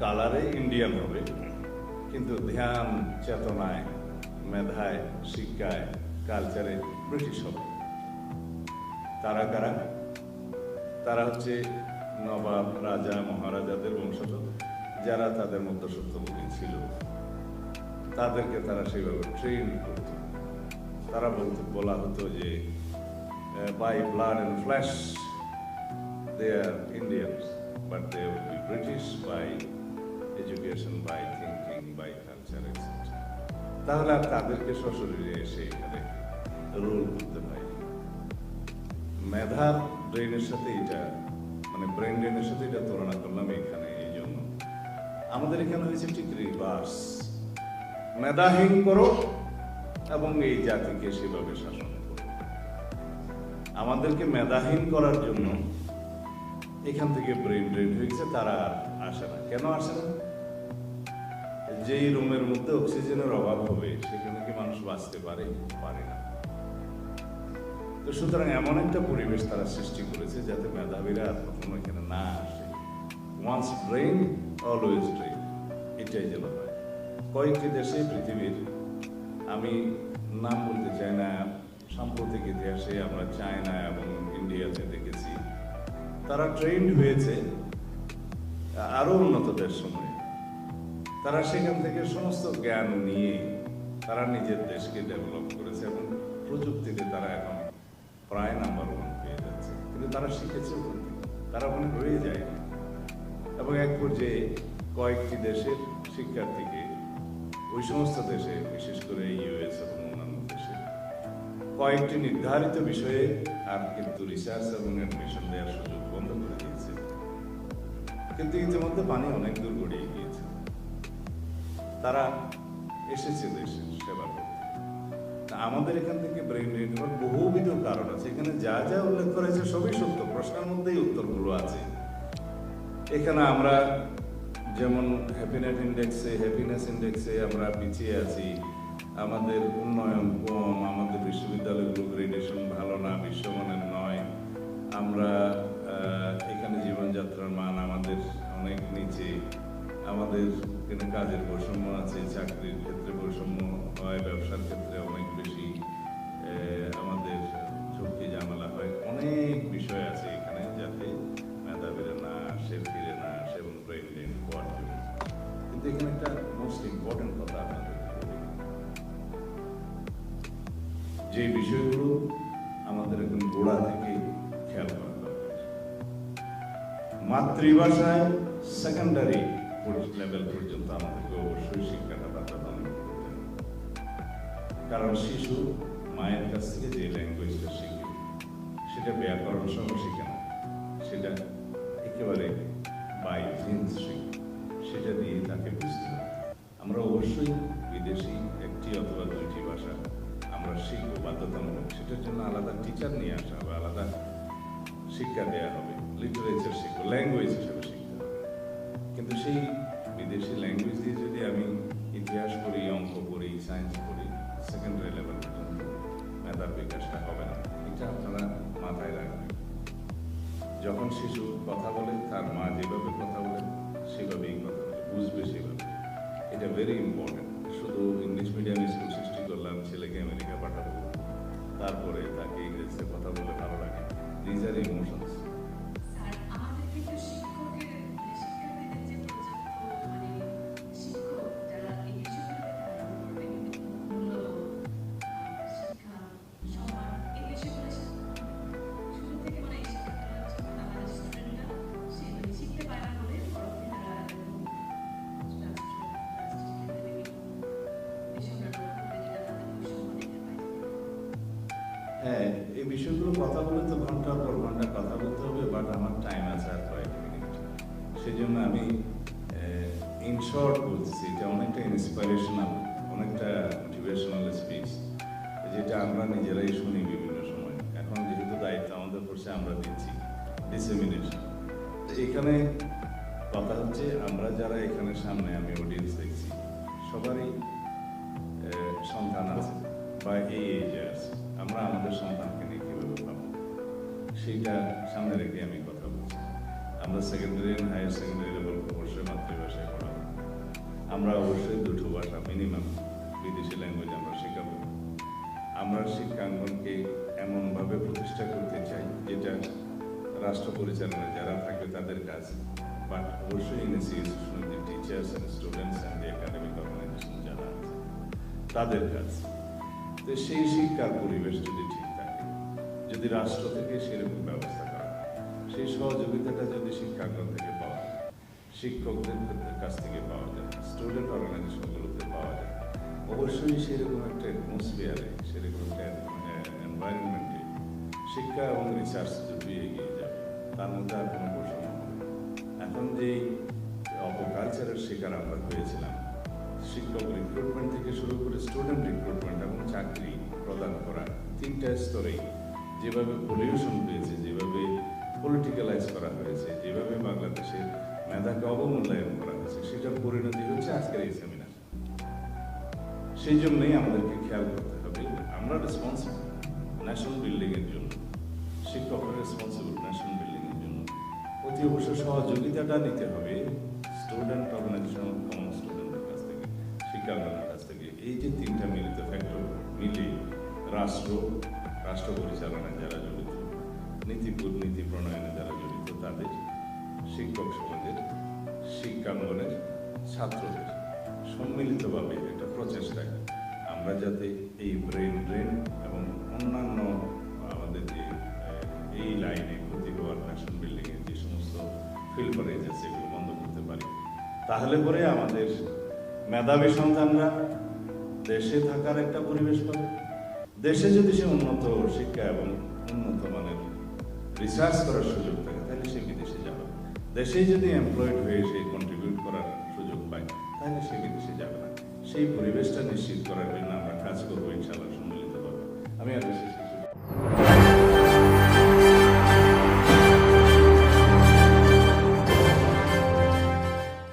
কালারে ইন্ডিয়ান হবে। কিন্তু ধ্যান, চেতনায়, মেধায়, শিক্ষায়, কালচারে ব্রিটিশ হবে। তারা কারা? তারা হচ্ছে নবাব, রাজা, মহারাজাদের বংশধর, যারা তাদের মধ্যসত্ত্বভোগী ছিল। তাদেরকে তারা সেভাবে ট্রেন করত। তারা বলতে, বলা হতো যে by blood and flesh they are Indians but they will be British by education by thinking by culture তাহলে আর তাদেরকে সশরীরে এসে এখানে রোল করতে পারি। মেধার ব্রেনের সাথে এটা মানে ব্রেন ড্রেনের সাথে এটা তুলনা করলাম এখানে এই জন্য। আমাদের এখানে হয়েছে ঠিক রিভার্স মেধাহীন করো এবং এই জাতিকে সেভাবে শাসন করো। আমাদেরকে মেধাহীন করার জন্য এখান থেকে ব্রেন ড্রেন হয়েছে, তারা আর আসে না। কেন আসে না? যেই রুমের মধ্যে অক্সিজেনের অভাব হবে, সেখানে কি মানুষ বাঁচতে পারে? পারে না। তো সুতরাং এমন একটা পরিবেশ তারা সৃষ্টি করেছে যাতে মেধাবীরা আর কখনো এখানে না আসে। ওয়ান্স ব্রেন অলওয়েজ ব্রেন এটাই যেন হয়। কয়েকটি দেশে পৃথিবীর, আমি নাম বলতে চাই না, সাম্প্রতিক ইতিহাসে আমরা চায়না এবং ইন্ডিয়াতে দেখেছি। তারা ট্রেন্ড হয়েছে। আরও উন্নত দেশ সময়ে তারা সেখান থেকে সমস্ত জ্ঞান নিয়ে তারা নিজের দেশকে ডেভেলপ করেছে এবং প্রযুক্তিতে তারা এখন প্রায় নাম্বার ওয়ান পেয়ে যাচ্ছে। কিন্তু তারা শিখেছে তারা ওখানে রয়ে যায় না। এবং এক পর্যায়ে কয়েকটি দেশের শিক্ষার্থীকে ওই সমস্ত দেশে, বিশেষ করে ইউএস এবং অন্যান্য দেশে কয়েকটি নির্ধারিত বিষয়ে আর কিন্তু রিসার্চ এবং অ্যাডমিশন দেওয়ার সুযোগ বন্ধ করে দিয়েছে। কিন্তু ইতিমধ্যে পানি অনেক দূর গড়িয়ে তারা এসেছে দেশে সেবা করতে আমাদের এখান থেকে ব্রেন ড্রেন হওয়ার বহুবিধ কারণ আছে। এখানে যা যা উল্লেখ করা হয়েছে সবই সত্য। প্রশ্নের মধ্যেই উত্তরগুলো আছে। এখানে আমরা যেমন হ্যাপিনেট ইন্ডেক্সে হ্যাপিনেস ইন্ডেক্সে আমরা পিছিয়ে আছি। আমাদের উন্নয়ন কম, আমাদের বিশ্ববিদ্যালয়গুলো গ্রেডেশন ভালো না, বিশ্বমানের নয়। আমরা এখানে জীবনযাত্রার মান আমাদের অনেক নিচে। আমাদের এখানে কাজের বৈষম্য আছে, চাকরির ক্ষেত্রে বৈষম্য হয়, ব্যবসার ক্ষেত্রে অনেক বেশি আমাদের ঝুঁকি ঝামেলা হয়। অনেক বিষয় আছে এখানে যাতে মেধাবীরা না আসে, ফিরে না আসে এবং ব্রেন হওয়ার জন্য। কিন্তু এখানে একটা মোস্ট ইম্পর্টেন্ট কথা আপনাদের যে বিষয়গুলো আমাদের এখন গোড়া থেকে খেয়াল করা দরকার। মাতৃভাষায় সেকেন্ডারি লেভেল পর্যন্ত আমাদেরকে অবশ্যই শিক্ষাটা বাধ্যতামূলক করতে হবে। কারণ শিশু মায়ের কাছ থেকে যে ল্যাঙ্গুয়েজটা শিখে, সেটা ব্যাকরণ সহ শিখে না। সেটা একেবারে বাই জিন্স শিখে। সেটা দিয়ে তাকে বুঝতে হবে। আমরা অবশ্যই বিদেশি একটি অথবা দুইটি ভাষা আমরা শিখব, বাধ্যতামূলক। সেটার জন্য আলাদা টিচার নিয়ে আসা হবে, আলাদা শিক্ষা দেওয়া হবে লিটারেচার শিখব ল্যাঙ্গুয়েজ হিসেবে শিখতে হবে কিন্তু সেই বিদেশি ল্যাঙ্গুয়েজ দিয়ে যদি আমি ইতিহাস পড়ি, অঙ্ক পড়ি সায়েন্স পড়ি সেকেন্ডারি লেভেল পর্যন্ত মেধার বিকাশটা হবে না। এটা আপনারা মাথায় রাখবেন। যখন শিশু কথা বলে, তার মা যেভাবে কথা বলে, সেভাবেই কথা বলে, বুঝবে সেভাবে। এটা ভেরি ইম্পর্টেন্ট শুধু ইংলিশ মিডিয়াম স্কুল সৃষ্টি করলাম, ছেলেকে আমেরিকা পাঠাবো, তারপরে তাকে ইংরেজিতে কথা বলে ভালো লাগে। দিজ আর ইমোশনস হ্যাঁ এই বিষয়গুলো কথা বলে তো ঘণ্টার পর ঘণ্টা কথা বলতে হবে বাট আমার টাইম আছে আর কয়েক মিনিট সেই জন্য আমি ইন বলছি এটা অনেকটা ইন্সপিরেশনাল অনেকটা মোটিভেশনাল স্পিচ যেটা আমরা নিজেরাই শুনি বিভিন্ন সময়। এখন যেহেতু দায়িত্ব আমাদের পড়ছে, আমরা দিচ্ছি ডিসেমিনেশন এখানে কথা হচ্ছে, আমরা যারা এখানে সামনে, আমি অডিয়েন্স দেখছি, সবারই সন্তান আছে, বা এই এজে আছে। আমরা আমাদের সন্তানকে নিয়ে কীভাবে পাবো সেইটা সামনে রেখে আমি কথা বলছি। আমরা সেকেন্ডারি হায়ার সেকেন্ডারি লেভেল অবশ্যই মাতৃভাষায় পড়াবো। আমরা অবশ্যই দুটো ভাষা মিনিমাম বিদেশি ল্যাঙ্গুয়েজ আমরা শেখাবো। আমরা শিক্ষাঙ্গনকে এমনভাবে প্রতিষ্ঠা করতে চাই যেটা রাষ্ট্র পরিচালনায় যারা থাকবে তাদের কাজ। বাট অবশ্যই ইনস্টিটিউশনের যে teachers and students and academic organisation যারা আছে, তাদের কাজ। তো সেই শিক্ষার পরিবেশ যদি ঠিক থাকে, যদি রাষ্ট্র থেকে সেরকম ব্যবস্থা করা সেই সহযোগিতাটা যদি শিক্ষাঙ্গন থেকে পাওয়া যায়, শিক্ষকদের কাছ থেকে পাওয়া যায় স্টুডেন্ট অর্গানাইজেশনগুলোতে পাওয়া যায়, অবশ্যই সেরকম একটা অ্যাটমসফিয়ারে সেরকম একটা এনভায়রনমেন্টে শিক্ষা এবং রিসার্চ যদি শিক্ষক রিক্রুটমেন্ট থেকে শুরু করে স্টুডেন্ট রিক্রুটমেন্ট এবং চাকরি প্রদান করা তিনটা স্তরেই। যেভাবে পলিউশন হয়েছে যেভাবে পলিটিক্যালাইজ করা হয়েছে, যেভাবে বাংলাদেশের মেধাকে অবমূল্যায়ন করা হয়েছে, সেটার পরিণতি হচ্ছে আজকের এই সেমিনার সেই জন্যই আমাদেরকে খেয়াল করতে হবে, আমরা রেসপন্সিবল ন্যাশনাল বিল্ডিং এর জন্য, শিক্ষকরা রেসপন্সিবল ন্যাশনাল বিল্ডিং এর জন্য অতি অবশ্য সহযোগিতাটা নিতে হবে স্টুডেন্ট অর্গানাইজেশন কমন থেকে শিক্ষাঙ্গনের কাছ থেকে, এই যে তিনটা মিলিত ফ্যাক্টর মিলে রাষ্ট্র রাষ্ট্র পরিচালনায় যারা জড়িত, নীতি নীতি প্রণয়নে যারা জড়িত, তাদের শিক্ষক সমাজের, শিক্ষাঙ্গনের ছাত্রদের সম্মিলিতভাবে একটা প্রচেষ্টায় আমরা যাতে এই ব্রেন ড্রেন এবং অন্যান্য, আমাদের যে এই লাইনে ক্ষতি হওয়ার ন্যাশনাল বিল্ডিং এর যে সমস্ত ফিল করে যাচ্ছে, এগুলো বন্ধ করতে পারি। তাহলে পরে আমাদের মেধাবী সন্তানরা দেশে থাকার একটা পরিবেশ পাবে দেশে যদি সে উন্নত শিক্ষা এবং উন্নত মানের রিসার্চ করার সুযোগ থাকে, তাহলে সে বিদেশে যাবে। দেশেই যদি এমপ্লয়েড হয়ে সে কন্ট্রিবিউট করার সুযোগ পায়, তাহলে সে বিদেশে যাবে না। সেই পরিবেশটা নিশ্চিত করার জন্য আমরা কাজ করব, ইনশাআল্লাহ সম্মিলিতভাবে। আমি আর বেশি